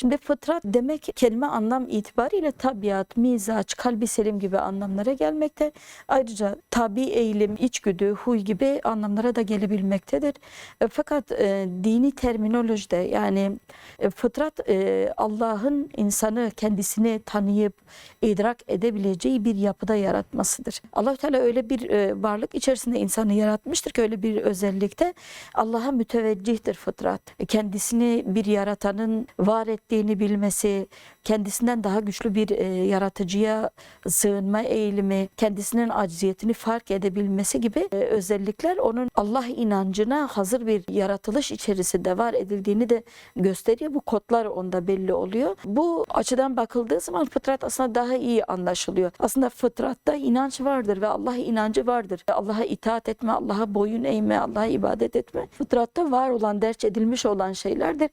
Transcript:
Şimdi fıtrat demek kelime anlam itibariyle tabiat, mizaç, kalbi selim gibi anlamlara gelmekte. Ayrıca tabi eğilim, içgüdü, huy gibi anlamlara da gelebilmektedir. E, Fakat e, dini terminolojide yani e, fıtrat e, Allah'ın insanı kendisini tanıyıp idrak edebileceği bir yapıda yaratmasıdır. allah Teala öyle bir e, varlık içerisinde insanı yaratmıştır ki öyle bir özellikte Allah'a müteveccihtir fıtrat. E, Kendisini bir yaratanın var ettiğini bilmesi, kendisinden daha güçlü bir e, yaratıcıya sığınma eğilimi, kendisinin acziyetini fark edebilmesi gibi e, özellikler onun Allah inancına hazır bir yaratılış içerisinde var edildiğini de gösteriyor. Bu kodlar onda belli oluyor. Bu açıdan bakıldığı zaman fıtrat aslında daha iyi anlaşılıyor. Aslında fıtratta inanç vardır ve Allah inancı vardır. Allah'a itaat etme, Allah'a boyun eğme, Allah'a ibadet etme. Fıtratta var olan, derç edilmiş olan şeylerdir.